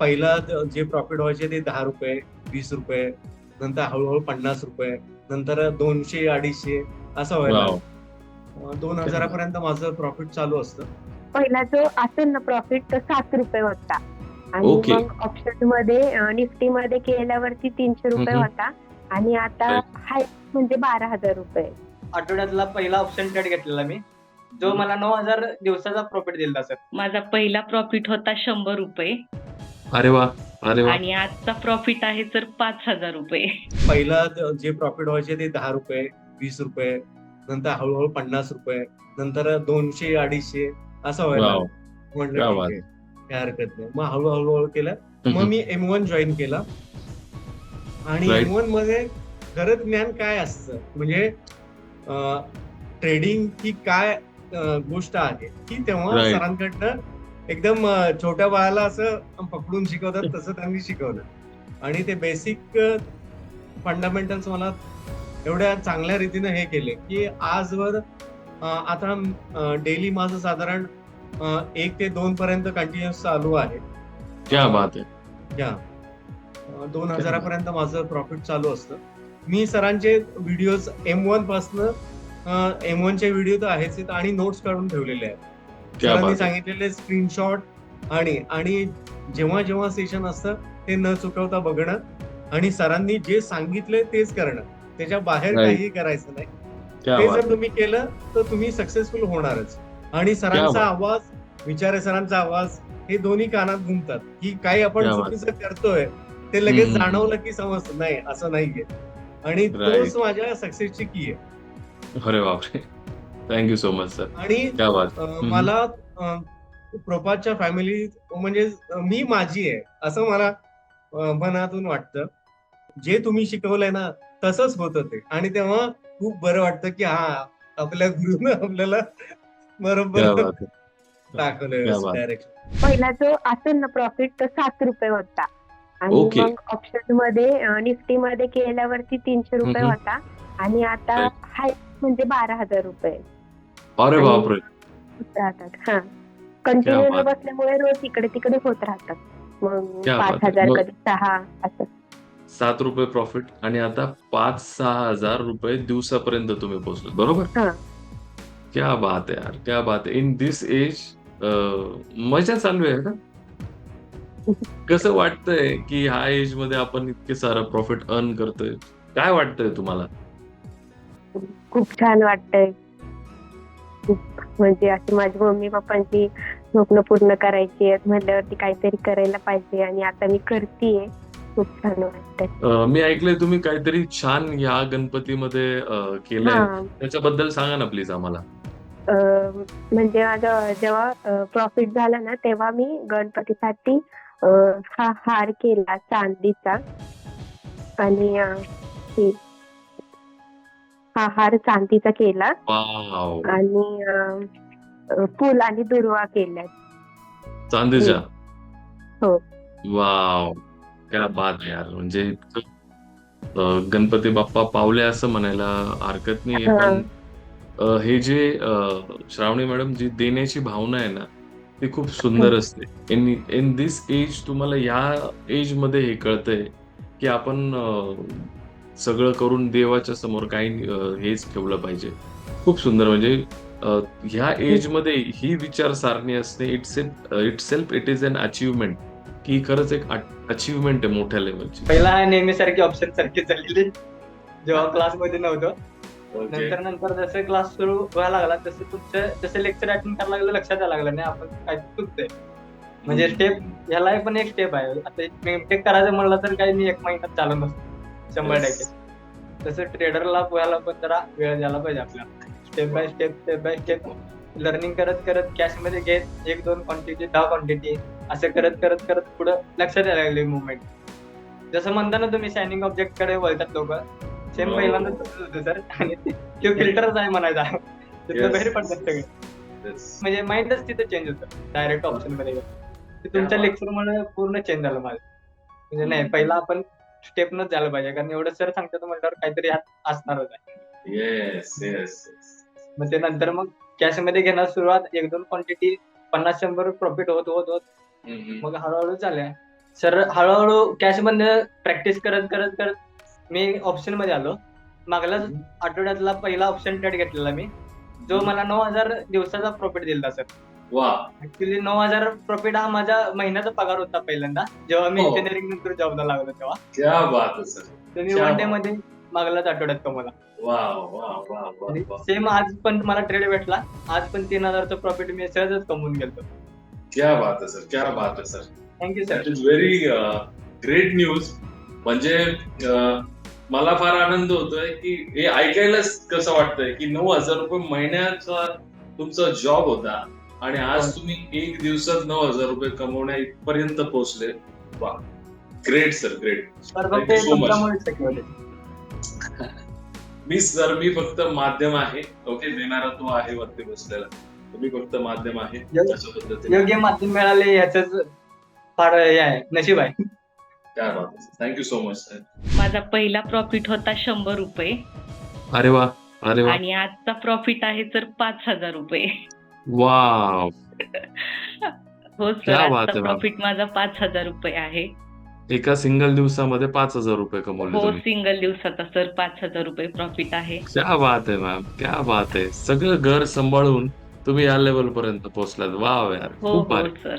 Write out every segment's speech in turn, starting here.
पहिला ज- प्रॉफिट व्हायचे ते दहा रुपये वीस रुपये नंतर हळूहळू पन्नास रुपये नंतर दोनशे अडीचशे असं व्हायला. दोन हजारापर्यंत माझं प्रॉफिट चालू असतं. पहिला जो असेल ना प्रॉफिट तो सात रुपये होता. आणि. मग ऑप्शनमध्ये निफ्टी मध्ये केल्यावरती तीनशे रुपये. होता. आणि आता. हाय म्हणजे बारा हजार रुपये. आठवड्यातला पहिला ऑप्शन ट्रेड घेतलेला मी. जो मला नऊ हजार दिवसाचा प्रॉफिट दिला सर माझा पहिला प्रॉफिट होता शंभर रुपये. अरे वा अरे वा आणि आजचा प्रॉफिट आहे तर पाच हजार रुपये पहिला ज- प्रॉफिट व्हायचे ते दहा रुपये वीस रुपये नंतर हळूहळू पन्नास रुपये नंतर दोनशे अडीचशे असं व्हायला वाव. म्हटलं क्या ठीक. आहे, हरकत नाही मग हळूहळू हळू केलं मग. मी एम वन जॉईन केला आणि Right. एम वनमध्ये खरं ज्ञान काय असतं म्हणजे ट्रेडिंग ही काय अं, गोष्ट आहे की तेव्हा Right. सरांकडनं एकदम छोट्या बाळाला असं पकडून शिकवतात तसं त्यांनी शिकवलं. आणि ते बेसिक फंडामेंटल्स मला एवढ्या चांगल्या रीतीने हे केले की आजवर आता डेली माझं साधारण एक ते दोन पर्यंत कंटिन्युअस चालू आहे. क्या बात आहे. या. अं, दोन हजारापर्यंत माझं प्रॉफिट चालू असतं. मी सरांचे व्हिडिओज एम वन पासनं एम वन चे व्हिडिओ तर आहेच आणि नोट्स काढून ठेवलेले आहेत. क्या सरांनी सांगितलेले स्क्रीनशॉट आणि आणि जेव्हा जेव्हा सेशन असतं ते न चुकवता बघणं आणि सरांनी जे सांगितले तेच करणं त्याच्या बाहेर. काही करायचं नाही ते जर. तुम्ही केलं तर तुम्ही सक्सेसफुल होणारच आणि सरांचा. आवाज विचारे सरांचा आवाज हे दोन्ही कानात घुमतात की काही आपण. चुकीचं करतोय ते लगेच. जाणवलं की समजतं नाही असं नाहीये आणि. तोच माझ्या सक्सेसची की आहे अरे बापरे थँक्यू सो मच सर आणि. मला अं, प्रोपाच्या फॅमिली म्हणजे मी माझी आहे असं मला मनातून वाटतं जे तुम्ही शिकवलंय ना तसंच होतं ते आणि तेव्हा खूप बरं वाटतं की हा आपल्या गुरुनं आपल्याला बरोबर बात. डायरेक्शन पहिला जो असेल ना प्रॉफिट तो सात रुपये होता आणि ओके. मग ऑप्शनमध्ये निफ्टी मध्ये केल्यावरती तीनशे रुपये. होता आणि आता. हाय म्हणजे बारा हजार रुपये अरे बापरे. राहतात हा. कंटिन्यू बात. बसल्यामुळे रोज इकडे तिकडे होत राहतात. मग क्या पाच बात आहे. हजार मग- कधी सहा असं. सात रुपये प्रॉफिट आणि आता पाच सहा हजार रुपये दिवसापर्यंत तुम्ही पोहोचले बरोबर? हा. क्या बात आहे यार क्या बात आहे. इन दिस एज मजा चालू आहे का? कसं वाटतंय की ह्या एजमध्ये आपण इतके सारं प्रॉफिट अर्न करतोय? काय वाटतंय तुम्हाला? खूप छान वाटतंय. म्हणजे अशी माझी मम्मी पप्पांची स्वप्न पूर्ण करायची आहेत म्हटल्यावरती काहीतरी करायला पाहिजे आणि आता मी करतीये. खूप छान वाटतंय. मी ऐकलंय तुम्ही काहीतरी छान ह्या गणपतीमध्ये केलंय. हा. त्याच्याबद्दल सांगा ना प्लीज आम्हाला. म्हणजे माझं जेव्हा प्रॉफिट झाला ना तेव्हा मी गणपतीसाठी हा हार केला चांदीचा. आणि हे- हा हार चांदीचा केला. वाव. आणि अं, फुल आणि दुर्वा केल्या चांदीच्या? हो. वाव. क्या बात आहे यार. म्हणजे इतकं, अं, गणपती बाप्पा पावले असं म्हणायला हरकत नाही हा. पण अं, हे जे अं, श्रावणी मॅडम जी देण्याची भावना आहे ना ती खूप सुंदर असते. इन इन दिस एज तुम्हाला या एजमध्ये हे कळतंय की आपण अं, सगळं करून देवाच्या समोर काही हेच ठेवलं पाहिजे. खूप सुंदर म्हणजे ह्या एजमध्ये ही विचारसारणी असणे it's itself it is an achievement की खरंच एक अचिव्हमेंट आहे मोठ्या लेवलची पहिला नेहमीसारखी ऑप्शन सारखी चाललेली जेव्हा क्लासमध्ये नव्हतं. नंतर नंतर जसं क्लास सुरू व्हायला लागला तसं तुमचं जसं लेक्चर अटेंड करायला लागलं लक्षात यायला लागलं नाही आपण काय चुकतंय. म्हणजे स्टेप ह्याला पण एक स्टेप आहे. आता करायचं म्हणलं तर काही मी एक महिन्यात चालू नसतो. शंभर. टक्के. तसं ट्रेडरला व्हायला पण जरा वेळ द्यायला पाहिजे आपल्याला. Step by step step by step learning करत करत कॅशमध्ये घेत एक दोन क्वांटिटी दहा क्वांटिटी असं करत करत करत पुढं लक्षात यायला लागले मुवमेंट जसं म्हणता ना तुम्ही शायनिंग ऑब्जेक्टकडे वळतात लोक. सेम हो. पहिल्यांदा होतं सर आणि तो फिल्टरच आहे म्हणायचा. तिथं. बाहेर पडतात सगळे. म्हणजे माइंडच तिथे चेंज होतं. डायरेक्ट ऑप्शनमध्ये तुमच्या. लेक्चर मुळे पूर्ण चेंज झालं माझं. म्हणजे नाही पहिला आपण स्टेपनच झालं पाहिजे. कारण एवढं सर सांगतात म्हटल्यावर काहीतरी असणारच आहे. येस येस मग ते नंतर मग कॅशमध्ये घेणार सुरुवात एक दोन क्वांटिटी पन्नास शंभर प्रॉफिट होत होत होत. मग हळूहळू झाल्या सर हळूहळू कॅशमध्ये प्रॅक्टिस करत करत करत मी ऑप्शनमध्ये आलो. मागल्याच आठवड्यातला पहिला ऑप्शन ट्रेड घेतलेला मी. जो मला नऊ हजार दिवसाचा प्रॉफिट दिला सर वा. ऍक्च्युली नऊ हजार प्रॉफिट हा माझ्या महिन्याचा पगार होता पहिल्यांदा. जेव्हा मी हो. इंजिनिअरिंग नंतर जॉबला लागलो तेव्हा. क्या बात आहे सर. तर मी वन डे. मध्ये मागल्याच आठवड्यात कमवला वा वा वा वा वा. सेम आज पण मला ट्रेड भेटला. आज पण तीन हजारचं प्रॉफिट मी सहजच कमवून गेलो क्या बात आहे सर क्या बात आहे sir. Thank you sir that is very great news म्हणजे uh, मला फार आनंद होतोय की हे ऐकायलाच कसं वाटतंय की नऊ हजार रुपये महिन्याचा तुमचा जॉब होता. आणि आज तुम्ही एक दिवसात नऊ हजार रुपये कमवण्या इथपर्यंत पोहोचले. वा. ग्रेट सर ग्रेट हे मी सर मी फक्त माध्यम आहे. ओके देणारा तो आहे वरती बसलेला. तुम्ही फक्त माध्यम आहे. योग्य- अशा पद्धतीने. योग्य माध्यम मिळाले ह्याच फार हे आहे. नशीब आहे. काय बात थँक्यू सो मच सर माझा पहिला प्रॉफिट होता शंभर रुपये. अरे वा. अरे वा. आणि आजचा प्रॉफिट आहे सर पाच हजार रुपये. वाव. हो क्या सर बात आजचा आहे, मॅम. प्रॉफिट माझा पाच हजार रुपये आहे. एका सिंगल दिवसामध्ये पाच हजार रुपये कमवले हो तुम्ही. सिंगल दिवसाचा सर पाच हजार रुपये प्रॉफिट आहे. क्या बात आहे मॅम क्या बात आहे. सगळं घर सांभाळून तुम्ही या लेवल पर्यंत पोहोचलात. वाव यार हो खूप हो भारी सर.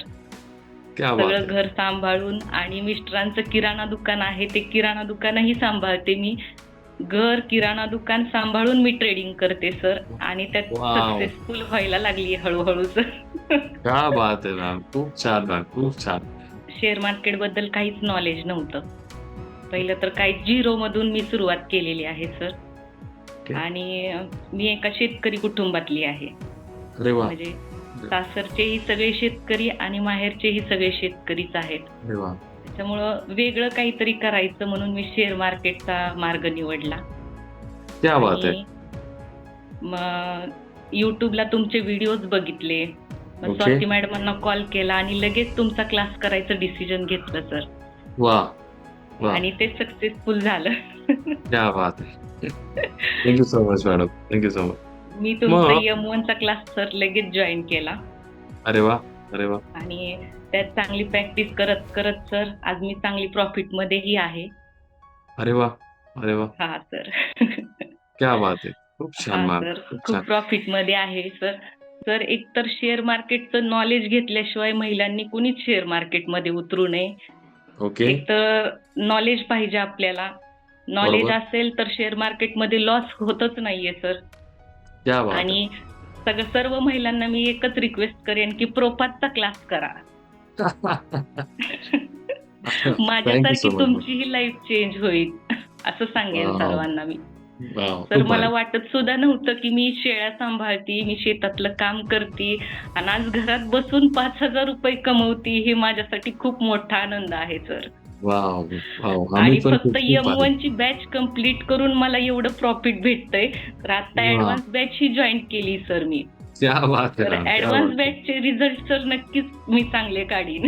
क्या बात सगळं आहे. घर सांभाळून आणि मिस्टरांचं किराणा दुकान आहे ते किराणा दुकानही सांभाळते मी. घर किराणा दुकान सांभाळून मी ट्रेडिंग करते सर आणि त्यात Wow. सक्सेसफुल व्हायला लागली हळूहळू सर क्या बात आहे मॅम खूप छान मॅम खूप छान. शेअर मार्केटबद्दल काहीच नॉलेज नव्हतं. पहिलं तर काही झिरो मधून मी सुरुवात केलेली आहे सर Okay. आणि अं, मी एका शेतकरी कुटुंबातली आहे. अरे वा. म्हणजे सासरचेही सगळे शेतकरी आणि माहेरचेही सगळे शेतकरीच आहेत. अरे वा. त्याच्यामुळं वेगळं काहीतरी करायचं म्हणून मी शेअर मार्केटचा मार्ग निवडला. क्या बात आहे. आणि मग युट्यूबला तुमचे व्हिडिओज बघितले. मग Okay. स्वाती मॅडमांना कॉल केला आणि लगेच तुमचा क्लास करायचं डिसिजन घेतलं सर वा वा. आणि ते सक्सेसफुल झालं. क्या बात आहे. Thank you so much madam thank you so much मी तुमचा मग? एम चा क्लास सर लगेच जॉईन केला. अरे वा. अरे वा. आणि त्यात चांगली प्रॅक्टिस करत करत सर आज मी चांगली प्रॉफिट मध्येही आहे. अरे वा अरे वा. हा सर क्या बात आहे. खूप छान हा सर खूप खूप छान. प्रॉफिटमध्ये आहे सर सर एकतर शेअर मार्केटचं नॉलेज घेतल्याशिवाय महिलांनी कुणीच शेअर मार्केटमध्ये उतरू नये. ओके एक तर नॉलेज पाहिजे आपल्याला. नॉलेज बरोबर. असेल तर शेअर मार्केटमध्ये लॉस होतच नाहीये सर क्या बात आहे. आणि सगळं सर्व महिलांना मी एकच रिक्वेस्ट करेन की प्रोपातचा क्लास करा माझ्यासारखी. तुमचीही लाईफ चेंज होईल असं सांगेन. सर्वांना मी तर मला. वाटत सुद्धा नव्हतं की मी शेळ्या सांभाळती मी शेतातलं काम करते आणि आज घरात बसून पाच हजार रुपये कमवती हे माझ्यासाठी खूप मोठा आनंद आहे सर वाव वाव. आणि पण फक्त खूप एम वन ची बॅच कंप्लीट करून मला एवढं प्रॉफिट भेटतंय. तर आता. ऍडव्हान्स बॅच ही जॉईन केली सर मी. क्या बात तर आहे ऍडव्हान्स बॅचचे रिझल्ट सर नक्कीच मी चांगले काढीन.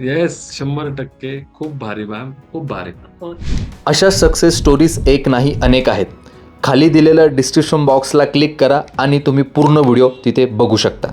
येस शंभर टक्के. खूप भारी मॅम खूप भारी. हो. अशा सक्सेस स्टोरीज एक नाही अनेक आहेत. खाली दिलेल्या डिस्क्रिप्शन बॉक्सला क्लिक करा आणि तुम्ही पूर्ण व्हिडिओ तिथे बघू शकता.